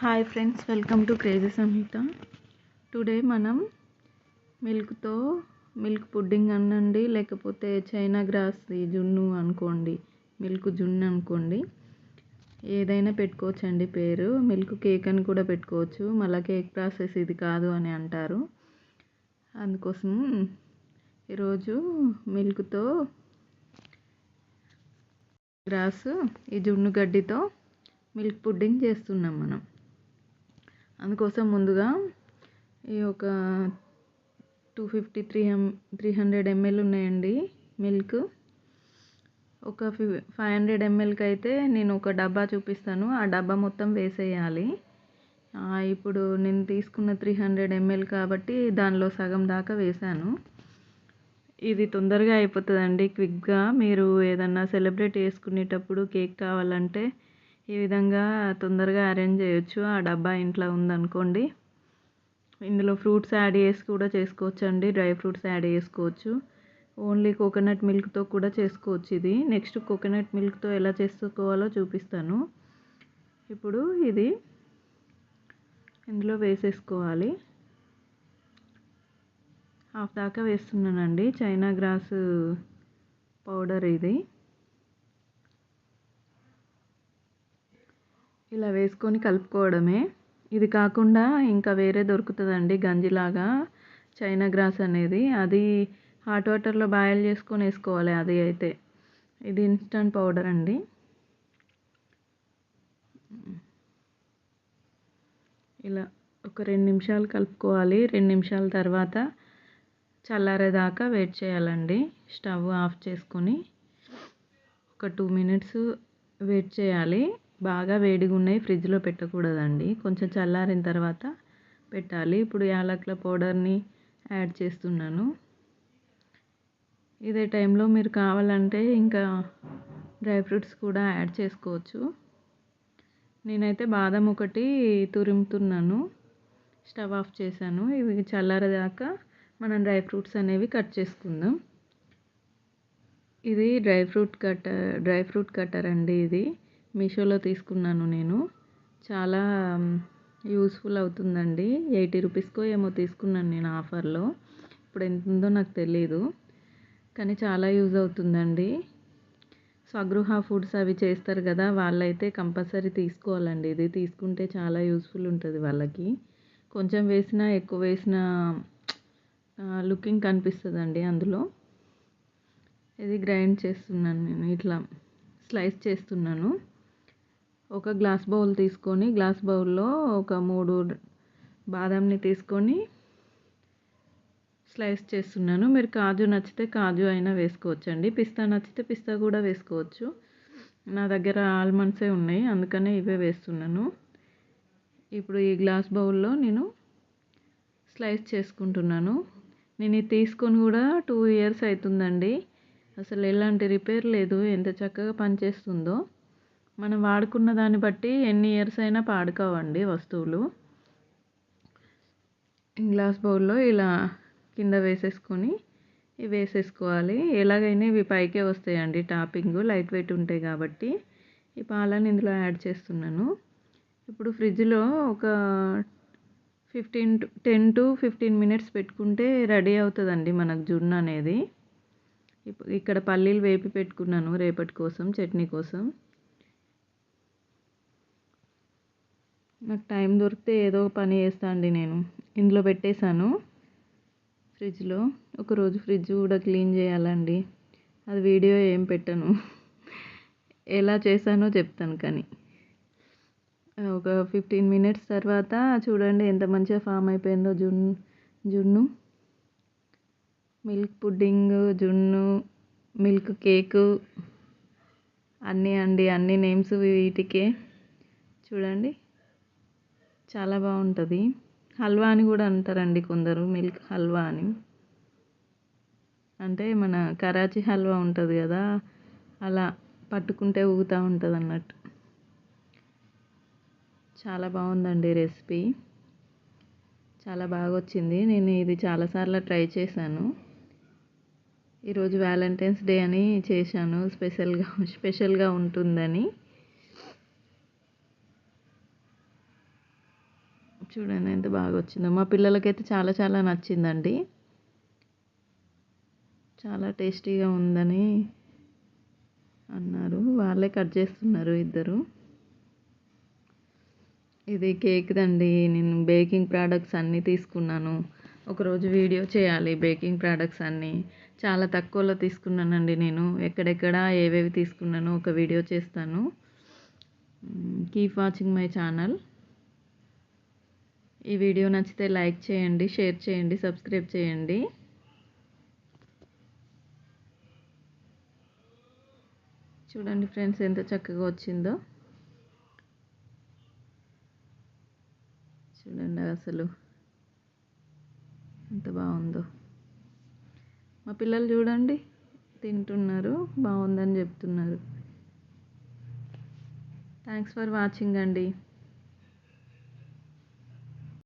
Hi friends welcome to crazy Samhita today మనం మిల్క్తో milk pudding అనండి లేకపోతే చైనా గ్రాస్ జున్ను అనుకోండి మిల్క్ జున్ను అనుకోండి. ఏదైనా పెట్టుకోవచ్చండి పేరు. మిల్క్ కేక్ అని కూడా పెట్టుకోవచ్చు. మళ్ళీ కేక్ ప్రాసెస్ ఇది కాదు అని అంటారు. అందుకోసం ఈరోజు మిల్క్తో గ్రాస్ ఈ జున్ను గడ్డితో మిల్క్ పుడ్డింగ్ చేస్తున్నాం మనం. అందుకోసం ముందుగా ఈ ఒక టూ ఫిఫ్టీ త్రీ ఎం త్రీ హండ్రెడ్ ఎంఎల్ ఉన్నాయండి మిల్క్. ఒక ఫి ఫైవ్ హండ్రెడ్ ఎంఎల్కి అయితే నేను ఒక డబ్బా చూపిస్తాను. ఆ డబ్బా మొత్తం వేసేయాలి. ఇప్పుడు నేను తీసుకున్న త్రీ హండ్రెడ్ ఎంఎల్ కాబట్టి దానిలో సగం దాకా వేసాను ఇది తొందరగా అయిపోతుందండి క్విక్గా. మీరు ఏదన్నా సెలబ్రేట్ చేసుకునేటప్పుడు కేక్ కావాలంటే ఈ విధంగా తొందరగా అరేంజ్ చేయొచ్చు. ఆ డబ్బా ఇంట్లో ఉందనుకోండి. ఇందులో ఫ్రూట్స్ యాడ్ చేసి కూడా చేసుకోవచ్చు అండి డ్రై ఫ్రూట్స్ యాడ్ చేసుకోవచ్చు ఓన్లీ కోకోనట్ మిల్క్తో కూడా చేసుకోవచ్చు ఇది. నెక్స్ట్ కోకోనట్ మిల్క్తో ఎలా చేసుకోవాలో చూపిస్తాను. ఇప్పుడు ఇది ఇందులో వేసేసుకోవాలి. హాఫ్ దాకా వేస్తున్నానండి. చైనా గ్రాస్ పౌడర్ ఇది. ఇలా వేసుకొని కలుపుకోవడమే. ఇది కాకుండా ఇంకా వేరే దొరుకుతుందండి గంజిలాగా చైనా గ్రాస్ అనేది. అది హాట్ వాటర్లో బాయిల్ చేసుకొని వేసుకోవాలి అది అయితే. ఇది ఇన్స్టంట్ పౌడర్ అండి. ఇలా ఒక రెండు నిమిషాలు కలుపుకోవాలి. రెండు నిమిషాల తర్వాత చల్లారేదాకా వెయిట్ చేయాలండి. స్టవ్ ఆఫ్ చేసుకొని ఒక టూ మినిట్స్ వెయిట్ చేయాలి. బాగా వేడిగా ఉన్నాయి ఫ్రిడ్జ్లో పెట్టకూడదండి. కొంచెం చల్లారిన తర్వాత పెట్టాలి. ఇప్పుడు యాలకుల పౌడర్ని యాడ్ చేస్తున్నాను. ఇదే టైంలో మీరు కావాలంటే ఇంకా డ్రై ఫ్రూట్స్ కూడా యాడ్ చేసుకోవచ్చు. నేనైతే బాదం ఒకటి తురుముతున్నాను. స్టవ్ ఆఫ్ చేశాను. ఇవి చల్లారేదాకా మనం డ్రై ఫ్రూట్స్ అనేవి కట్ చేసుకుందాం. ఇది dry fruit cutter dry fruit cutter అండి ఇది. మీషోలో తీసుకున్నాను నేను. చాలా యూస్ఫుల్ అవుతుందండి. ఎయిటీ రూపీస్కో ఏమో తీసుకున్నాను నేను ఆఫర్లో. ఇప్పుడు ఎంత ఉందో నాకు తెలియదు కానీ చాలా యూజ్ అవుతుందండి. స్వగృహ ఫుడ్స్ అవి చేస్తారు కదా వాళ్ళైతే కంపల్సరీ తీసుకోవాలండి. ఇది తీసుకుంటే చాలా యూస్ఫుల్ ఉంటుంది వాళ్ళకి. కొంచెం వేసినా ఎక్కువ వేసినా లుకింగ్ కనిపిస్తుందండి అందులో. ఇది గ్రైండ్ చేస్తున్నాను నేను. ఇట్లా స్లైస్ చేస్తున్నాను. ఒక గ్లాస్ బౌల్ తీసుకొని గ్లాస్ బౌల్లో ఒక మూడు బాదంని తీసుకొని స్లైస్ చేస్తున్నాను. మీరు కాజు నచ్చితే కాజు అయినా వేసుకోవచ్చండి. పిస్తా నచ్చితే పిస్తా కూడా వేసుకోవచ్చు. నా దగ్గర ఆల్మండ్సే ఉన్నాయి అందుకనే ఇవే వేస్తున్నాను. ఇప్పుడు ఈ గ్లాస్ బౌల్లో నేను స్లైస్ చేసుకుంటున్నాను. నేను ఇది తీసుకొని కూడా టూ ఇయర్స్ అవుతుందండి. అసలు ఎలాంటి రిపేర్ లేదు ఎంత చక్కగా పనిచేస్తుందో. మనం వాడుకున్న దాన్ని బట్టి ఎన్ని ఇయర్స్ అయినా పాడుకోవండి వస్తువులు. గ్లాస్ బౌల్లో ఇలా కింద వేసేసుకొని ఇవి వేసేసుకోవాలి. ఎలాగైనా ఇవి పైకే వస్తాయండి టాపింగ్. లైట్ వెయిట్ ఉంటాయి కాబట్టి ఈ పాలని ఇందులో యాడ్ చేస్తున్నాను. ఇప్పుడు ఫ్రిడ్జ్లో ఒక fifteen to ten to fifteen minutes పెట్టుకుంటే రెడీ అవుతుందండి మనకు జున్ను అనేది. ఇక్కడ పల్లీలు వేపి పెట్టుకున్నాను రేపటి కోసం చట్నీ కోసం. నాకు టైం దొరికితే ఏదో పని చేస్తా అండి నేను. ఇందులో పెట్టేశాను. ఫ్రిడ్జ్లో ఒకరోజు ఫ్రిడ్జ్ కూడా క్లీన్ చేయాలండి. అది వీడియో ఏం పెట్టను. ఎలా చేశానో చెప్తాను కానీ. ఒక ఫిఫ్టీన్ మినిట్స్ తర్వాత చూడండి ఎంత మంచిగా ఫామ్ అయిపోయిందో జున్ను జున్ను. మిల్క్ పుడ్డింగ్ జున్ను మిల్క్ కేకు. అన్నీ అండి అన్ని నేమ్స్ వీటికే. చూడండి. చాలా బాగుంటుంది. హల్వా అని కూడా అంటారండి కొందరు మిల్క్ హల్వా అని. అంటే మన కరాచీ హల్వా ఉంటుంది కదా అలా పట్టుకుంటే ఊగుతూ ఉంటుంది అన్నట్టు. చాలా బాగుందండి రెసిపీ. చాలా బాగా వచ్చింది. నేను ఇది చాలాసార్లు ట్రై చేశాను. ఈరోజు వ్యాలంటైన్స్ డే అని చేశాను. స్పెషల్గా స్పెషల్గా ఉంటుందని. చూడండి ఎంత బాగా వచ్చిందో మా పిల్లలకైతే చాలా చాలా నచ్చిందండి. చాలా టేస్టీగా ఉందని అన్నారు. వాళ్ళే కట్ చేస్తున్నారు ఇద్దరు. ఇది కేక్ దండి. నేను బేకింగ్ ప్రోడక్ట్స్ అన్నీ తీసుకున్నాను. ఒకరోజు వీడియో చేయాలి బేకింగ్ ప్రోడక్ట్స్ అన్నీ. చాలా తక్కువలో తీసుకున్నానండి నేను. ఎక్కడెక్కడ ఏవేవి తీసుకున్నానో ఒక వీడియో చేస్తాను. Keep watching my channel. ఈ వీడియో నచ్చితే లైక్ చేయండి షేర్ చేయండి సబ్స్క్రైబ్ చేయండి. చూడండి ఫ్రెండ్స్ ఎంత చక్కగా వచ్చిందో. చూడండి అసలు ఎంత బాగుందో. మా పిల్లలు చూడండి తింటున్నారు బాగుందని చెప్తున్నారు. థ్యాంక్స్ ఫర్ వాచింగ్ అండి.